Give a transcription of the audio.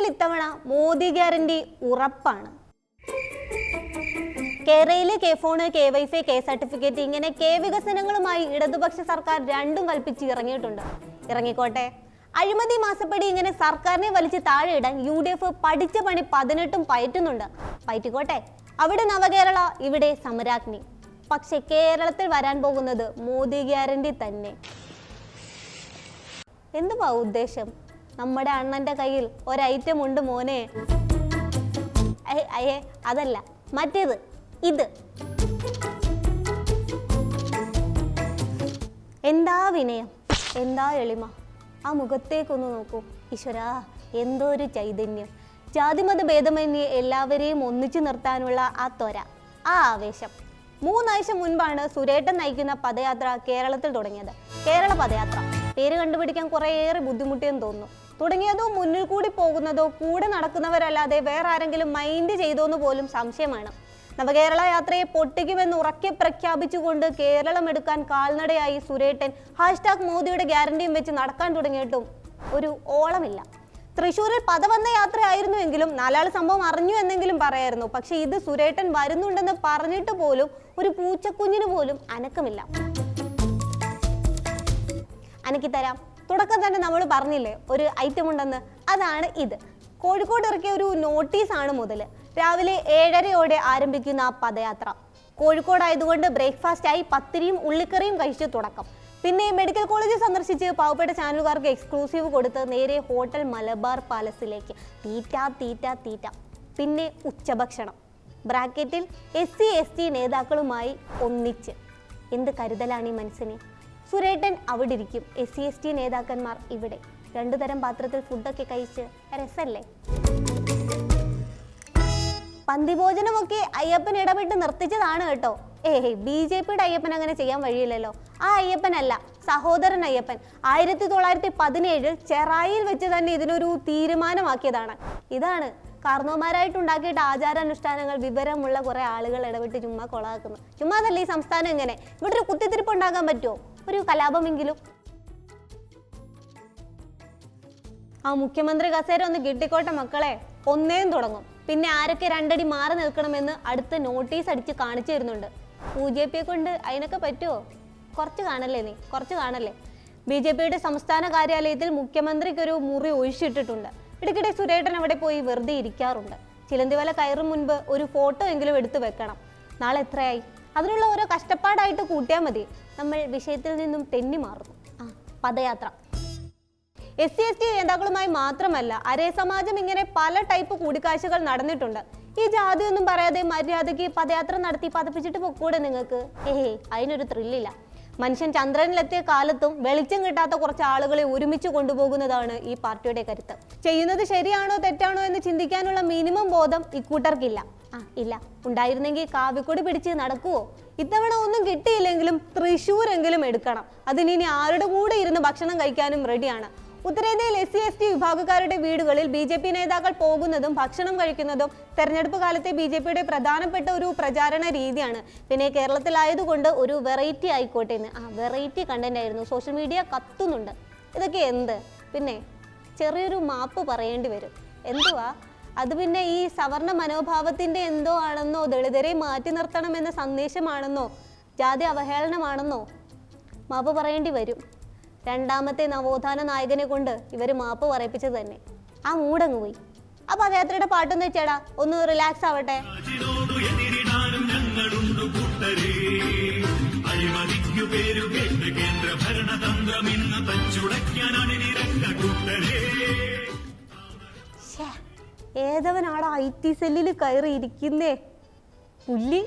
കേരളത്തിൽ ഇത്തവണ മോദി ഗ്യാരണ്ടി ഉറപ്പാണ്. കേരളയിലെ K phone K WiFi K certificate ഇങ്ങനെ കെ വികസനങ്ങളുമായി ഇടതുപക്ഷ സർക്കാർ രണ്ടും കൽപ്പിച്ച് ഇറങ്ങിയിട്ടുണ്ട്. ഇറങ്ങിക്കോട്ടെ. അഴിമതി മാസപ്പടി ഇങ്ങനെ സർക്കാരിനെ വലിച്ച് താഴെ ഇടാൻ യു ഡി എഫ് പഠിച്ച പണി പതിനെട്ടും പയറ്റുന്നുണ്ട്. പയറ്റിക്കോട്ടെ. അവിടെ നവകേരള ഇവിടെ സമരാഗ്നി. പക്ഷെ കേരളത്തിൽ വരാൻ പോകുന്നത് മോദി ഗ്യാരണ്ടി തന്നെ. എന്തുവാ ഉദ്ദേശം? നമ്മുടെ അണ്ണന്റെ കയ്യിൽ ഒരൈറ്റം ഉണ്ട് മോനെ. അയ്യ, അതല്ല മറ്റേത് ഇത്. എന്താ വിനയം? എന്താ എളിമ? ആ മുഖത്തേക്കൊന്ന് നോക്കൂ. ഈശ്വരാ എന്തോ ഒരു ചൈതന്യം. ജാതിമത ഭേദമന്യേ എല്ലാവരെയും ഒന്നിച്ചു നിർത്താനുള്ള ആ ത്വര ആ ആവേശം. മൂന്നാഴ്ച മുൻപാണ് സുരേട്ടൻ നയിക്കുന്ന പദയാത്ര കേരളത്തിൽ തുടങ്ങിയത്. കേരള പദയാത്ര. പേര് കണ്ടുപിടിക്കാൻ കുറേയേറെ ബുദ്ധിമുട്ടിയെന്ന് തോന്നുന്നു. തുടങ്ങിയതോ മുന്നിൽ കൂടി പോകുന്നതോ കൂടെ നടക്കുന്നവരല്ലാതെ വേറെ ആരെങ്കിലും മൈൻഡ് ചെയ്തോ എന്ന് പോലും സംശയമാണ്. നവകേരള യാത്രയെ പൊട്ടിക്കുമെന്ന് ഉറക്കെ പ്രഖ്യാപിച്ചുകൊണ്ട് കേരളം എടുക്കാൻ കാൽനടയായി സുരേട്ടൻ ഹാഷ്ടാഗ് മോദിയുടെ ഗ്യാരണ്ടിയും വെച്ച് നടക്കാൻ തുടങ്ങിയിട്ടും ഒരു ഓളമില്ല. തൃശ്ശൂരിൽ പദവന്ന യാത്രയായിരുന്നുവെങ്കിലും നാലാൾ സംഭവം അറിഞ്ഞു എന്നെങ്കിലും പറയായിരുന്നു. പക്ഷെ ഇത് സുരേട്ടൻ വരുന്നുണ്ടെന്ന് പറഞ്ഞിട്ട് പോലും ഒരു പൂച്ചക്കുഞ്ഞിന് പോലും അനക്കമില്ല. അനക്കി തരാം തുടക്കം തന്നെ നമ്മൾ പറഞ്ഞില്ലേ ഒരു ഐറ്റം ഉണ്ടെന്ന്. അതാണ് ഇത്. കോഴിക്കോട് ഇറക്കിയ ഒരു നോട്ടീസാണ് മുതൽ രാവിലെ ഏഴരയോടെ ആരംഭിക്കുന്ന പദയാത്ര. കോഴിക്കോട് ആയതുകൊണ്ട് ബ്രേക്ക്ഫാസ്റ്റ് ആയി പത്തിരിയും ഉള്ളിക്കറിയും കഴിച്ച് തുടക്കം. പിന്നെ മെഡിക്കൽ കോളേജ് സന്ദർശിച്ച് പാവപ്പെട്ട ചാനലുകാർക്ക് എക്സ്ക്ലൂസീവ് കൊടുത്ത് നേരെ ഹോട്ടൽ മലബാർ പാലസിലേക്ക് തീറ്റ തീറ്റ തീറ്റ. പിന്നെ ഉച്ചഭക്ഷണം. ബ്രാക്കറ്റിൽ എസ് സി എസ് ടി നേതാക്കളുമായി ഒന്നിച്ച്. എന്ത് കരുതലാണ് ഈ മനസ്സിനെ സുരേട്ടൻ അവിടെ ഇരിക്കും എസ് സി എസ് ടി നേതാക്കന്മാർ ഇവിടെ. രണ്ടു തരം പാത്രത്തിൽ ഫുഡൊക്കെ കഴിച്ച് രസല്ലേ? പന്തിഭോജനമൊക്കെ അയ്യപ്പൻ ഇടപെട്ട് നിർത്തിച്ചതാണ് കേട്ടോ. ഏയ് ബി ജെ പിയുടെ അയ്യപ്പൻ അങ്ങനെ ചെയ്യാൻ വഴിയില്ലല്ലോ. ആ അയ്യപ്പനല്ല സഹോദരൻ അയ്യപ്പൻ. ആയിരത്തി തൊള്ളായിരത്തി പതിനേഴിൽ ചെറായിൽ വെച്ച് തന്നെ ഇതിനൊരു തീരുമാനമാക്കിയതാണ്. ഇതാണ് കാർന്നോമാരായിട്ടുണ്ടാക്കിയിട്ട് ആചാരാനുഷ്ഠാനങ്ങൾ വിവരമുള്ള കുറെ ആളുകൾ ഇടപെട്ട് ചുമ്മാ കൊളാക്കുന്നു. ചുമ്മാതല്ല ഈ സംസ്ഥാനം എങ്ങനെ ഇവിടെ ഒരു കുത്തിത്തിരിപ്പ് ഉണ്ടാക്കാൻ പറ്റുമോ? ഒരു കലാപമെങ്കിലും. ആ മുഖ്യമന്ത്രി കസേര ഒന്ന് കിട്ടിക്കോട്ടെ മക്കളെ. ഒന്നേം തുടങ്ങും. പിന്നെ ആരൊക്കെ രണ്ടടി മാറി നിൽക്കണമെന്ന് അടുത്ത് നോട്ടീസ് അടിച്ച് കാണിച്ചു തരുന്നുണ്ട്. യു ജെ പിയെ കൊണ്ട് അതിനൊക്കെ പറ്റുമോ കുറച്ച് കാണല്ലേ നീ? കുറച്ച് കാണല്ലേ? ബി ജെ പിയുടെ സംസ്ഥാന കാര്യാലയത്തിൽ മുഖ്യമന്ത്രിക്ക് ഒരു മുറി ഒഴിച്ചിട്ടിട്ടുണ്ട്. ഇടയ്ക്കിടെ സുരേട്ടൻ അവിടെ പോയി വെറുതെ ഇരിക്കാറുണ്ട്. ചിലന്തിവല കയറും മുൻപ് ഒരു ഫോട്ടോ എങ്കിലും എടുത്തു വെക്കണം. നാളെ എത്രയായി? അതിനുള്ള ഓരോ കഷ്ടപ്പാടായിട്ട് കൂട്ടിയാൽ മതി. നമ്മൾ വിഷയത്തിൽ നിന്നും തെന്നി മാറുന്നു. ആ. പദയാത്ര. എസ് സി എസ് ടി നേതാക്കളുമായി മാത്രമല്ല അരേ സമാജം ഇങ്ങനെ പല ടൈപ്പ് കൂടിക്കാഴ്ചകൾ നടന്നിട്ടുണ്ട്. ഈ ജാതി ഒന്നും പറയാതെ മര്യാദയ്ക്ക് പദയാത്ര നടത്തി പതപ്പിച്ചിട്ട് പൊക്കൂടെ നിങ്ങൾക്ക്? ഏഹേ അതിനൊരു ത്രില്ലില്ല മനുഷ്യൻ ചന്ദ്രനിലെത്തിയ കാലത്തും വെളിച്ചം കിട്ടാത്ത കുറച്ച് ആളുകളെ ഒരുമിച്ച് കൊണ്ടുപോകുന്നതാണ് ഈ പാർട്ടിയുടെ കരുത്ത്. ചെയ്യുന്നത് ശരിയാണോ തെറ്റാണോ എന്ന് ചിന്തിക്കാനുള്ള മിനിമം ബോധം ഇക്കൂട്ടർക്കില്ല. ആ. ഇല്ല. ഉണ്ടായിരുന്നെങ്കിൽ കാവിക്കൊടി പിടിച്ച് നടക്കുവോ? ഇത്തവണ ഒന്നും കിട്ടിയില്ലെങ്കിലും തൃശ്ശൂരെങ്കിലും എടുക്കണം. അതിനി ആരുടെ കൂടെ ഇരുന്ന് ഭക്ഷണം കഴിക്കാനും റെഡിയാണ് ഉത്തരേന്ത്യയിൽ എസ് സി എസ് ടി വിഭാഗക്കാരുടെ വീടുകളിൽ ബി ജെ പി നേതാക്കൾ പോകുന്നതും ഭക്ഷണം കഴിക്കുന്നതും തെരഞ്ഞെടുപ്പ് കാലത്തെ ബി ജെ പിയുടെ പ്രധാനപ്പെട്ട ഒരു പ്രചാരണ രീതിയാണ്. പിന്നെ കേരളത്തിലായതുകൊണ്ട് ഒരു വെറൈറ്റി ആയിക്കോട്ടെ എന്ന്. ആ വെറൈറ്റി കണ്ടന്റ് ആയിരുന്നു. സോഷ്യൽ മീഡിയ കത്തുന്നുണ്ട്. ഇതൊക്കെ എന്ത്? പിന്നെ ചെറിയൊരു മാപ്പ് പറയേണ്ടി വരും. എന്തുവാ? അത് പിന്നെ ഈ സവർണ മനോഭാവത്തിന്റെ എന്തോ ആണെന്നോ ദളിതരെ മാറ്റി നിർത്തണമെന്ന സന്ദേശമാണെന്നോ ജാതി അവഹേളനമാണെന്നോ? മാപ്പ് പറയേണ്ടി വരും. രണ്ടാമത്തെ നവോത്ഥാന നായകനെ കൊണ്ട് ഇവർ മാപ്പ് പറയിപ്പിച്ചത് തന്നെ. ആ മൂടങ്ങ് പോയി. അപ്പൊ അദ്ദേഹത്തിന്റെ പാട്ടൊന്ന് വെച്ചേടാ. ഒന്ന് റിലാക്സ് ആവട്ടെ. ഏതവനാടാ ഐ ടി സെല്ലിൽ കയറി ഇരിക്കുന്നേ പുല്ലി?